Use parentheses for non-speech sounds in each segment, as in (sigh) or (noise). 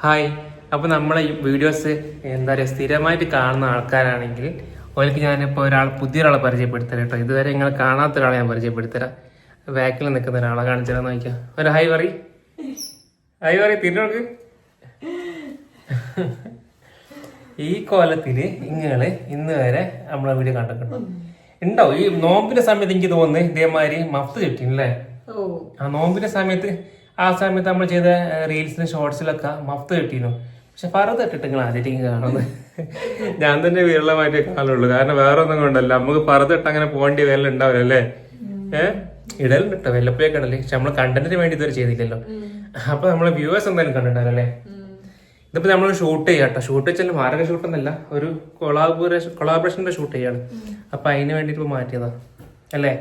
Hi. അപ്പോൾ നമ്മളെ ഈ വീഡിയോസ് എന്താ പറയുക സ്ഥിരമായിട്ട് കാണുന്ന ആൾക്കാരാണെങ്കിൽ ഓർക്ക് ഞാനിപ്പോൾ ഒരാൾ പുതിയ ഒരാളെ പരിചയപ്പെടുത്തരാം കേട്ടോ ഇതുവരെ നിങ്ങൾ കാണാത്ത ഒരാളെ ഞാൻ പരിചയപ്പെടുത്തരാം ബാക്കിൽ നിൽക്കുന്ന ഒരാളെ കാണിച്ചു തരാൻ നോക്കിയാൽ ഒരു ഹായ് പറ ഹായ് പറ തിരിഞ്ഞോക്ക് ഈ കോലത്തിൽ ഇങ്ങൾ ഇന്ന് വരെ നമ്മളെ വീഡിയോ കണ്ടിട്ടുണ്ടോ? ഉണ്ടാവും ഈ നോമ്പിന്റെ സമയത്ത് എനിക്ക് തോന്നുന്നു ഇതേമാതിരി മഫ്ത് കിട്ടിയില്ലേ ആ നോമ്പിന്റെ സമയത്ത് ആ സമയത്ത് നമ്മൾ ചെയ്ത റീൽസിലും ഷോർട്സിലൊക്കെ മഫ്ത് കിട്ടിയിരുന്നു പക്ഷെ ഫറത് ഇട്ടിട്ട് നിങ്ങൾ ആദ്യത്തേക്ക് കാണുന്നത്. ഞാൻ തന്നെ വിരളമായിട്ടേ കാണുള്ളൂ. കാരണം വേറെ ഒന്നും കൊണ്ടല്ല. നമുക്ക് ഫറത് ഇട്ട് അങ്ങനെ പോകേണ്ടി വേല ഉണ്ടാവില്ല അല്ലേ? ഏഹ് ഇടലുണ്ട് കേട്ടോ വല്ലപ്പോഴൊക്കെ ഇടൽ പക്ഷെ നമ്മൾ കണ്ടന്റിന് വേണ്ടി ഇതുവരെ ചെയ്തില്ലല്ലോ. അപ്പൊ നമ്മളെ വ്യൂവേഴ്സ് എന്തായാലും കണ്ടിട്ടുണ്ടാവില്ലേ ഇതിപ്പോ നമ്മൾ ഷൂട്ട് ചെയ്യാം കേട്ടോ. ഷൂട്ട് വെച്ചാൽ മാരക ഷൂട്ട് ഒന്നല്ല ഒരു കൊളാബറേഷൻ കൊളാബറേഷന്റെ ഷൂട്ട് ചെയ്യാണ്. അപ്പൊ അതിന് വേണ്ടിട്ട് മാറ്റിയതാ. അല്ലേ?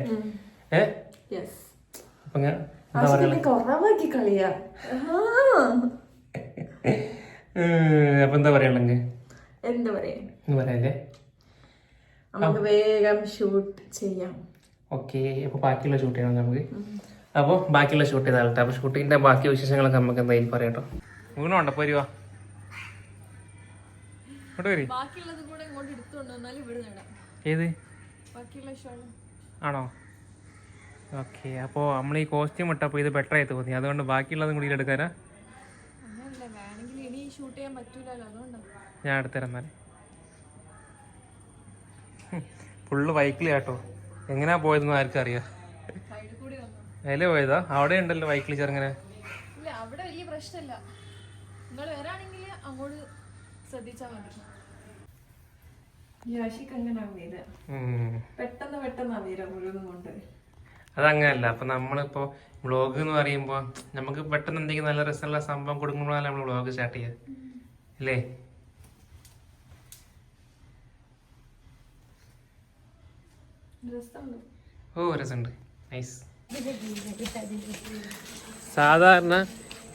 ഏ? യെസ് അപ്പൊ ഞാൻ കുറവാക്കി കളിയാ. അപ്പൊ എന്താ പറയാനുള്ളത്? എന്താ പറയാ? നമുക്ക് വേഗം ഷൂട്ട് ചെയ്യാം. ഓക്കെ അപ്പൊ ബാക്കിയുള്ള ഷൂട്ട് ചെയ്യണം നമുക്ക്. അപ്പോൾ ബാക്കിയുള്ള ഷൂട്ട് ബാക്കി വിശേഷങ്ങളൊക്കെ നമുക്ക് എന്തായാലും പറയാം കേട്ടോ. വീണുണ്ടോ ഏത്? ആണോ? ഓക്കെ അപ്പോൾ നമ്മൾ ഈ കോസ്റ്റ്യൂം ഇട്ടപ്പോൾ ഇത് ബെറ്റർ ആയി തോന്നി. അതുകൊണ്ട് ബാക്കിയുള്ളതും കൂടി എടുക്കാനാ? ഞാൻ എടുത്തരാം എന്നാൽ ഫുള്ള് ബൈക്കിൽ കേട്ടോ എങ്ങനെയാ പോയതെന്ന് ആർക്കും അറിയാം. അതിൽ കൂടി വന്നു? അതിലേ പോയതാ? അവിടെ ഉണ്ടല്ലോ ബൈക്കിൽ ചെറുങ്ങനെ. ഇല്ല അവിടെ വലിയ പ്രശ്നമില്ല നിങ്ങൾ വരാണെങ്കിൽ അങ്ങോട്ട് ശ്രദ്ധിച്ചാൽ മതി. യാഷിക്ക് അങ്ങനെ വീര ഉം. പെട്ടെന്ന് പെട്ടെന്ന് വീര മുഴുവൻ കൊണ്ട്? അതങ്ങനല്ല. അപ്പൊ നമ്മളിപ്പോ വ്ളോഗ് എന്ന് പറയുമ്പോ നമുക്ക് പെട്ടെന്ന് എന്തെങ്കിലും നല്ല രസമുള്ള സംഭവം കൊടുക്കുമ്പോഴാണ് നമ്മൾ വ്ളോഗ് സ്റ്റാർട്ട് ചെയ്യുക. അല്ലേ ഓ രസമുണ്ട്. നൈസ് (laughs) സാധാരണ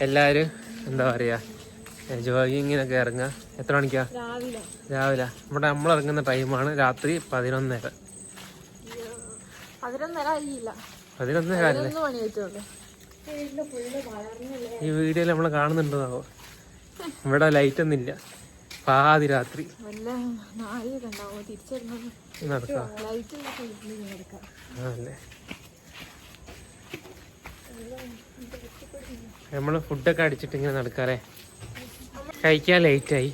എല്ലാവരും എന്താ പറയാ ജോഗിങ്ങിനൊക്കെ ഇറങ്ങുക. എത്ര മണിക്കാ? രാവിലെ. രാവിലെ. നമ്മുടെ നമ്മൾ ഇറങ്ങുന്ന ടൈമാണ് രാത്രി പതിനൊന്നര. പതിനൊന്നര ആയില്ല. ഈ വീഡിയോയിൽ നമ്മൾ കാണുന്നുണ്ടോ ഇവിടെ ലൈറ്റ് ഒന്നും ഇല്ല. പാതി രാത്രി. നമ്മൾ ഫുഡൊക്കെ അടിച്ചിട്ട് ഇങ്ങനെ നടക്കാറേ കഴിക്കാൻ ലേറ്റായി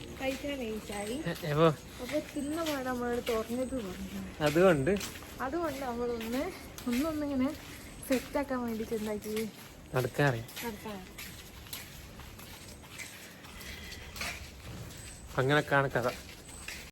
അപ്പൊ തിന്ന പാടെ നമ്മളോട് തുറന്നിട്ട് പറഞ്ഞു അതുകൊണ്ട് അതുകൊണ്ട് നമ്മളൊന്ന് ഒന്നൊന്നിങ്ങനെ സെറ്റാക്കാൻ വേണ്ടിട്ട് എന്താക്കി? നടക്കാറിയാം. അങ്ങനെ അങ്ങനൊക്കെയാണ് കഥ.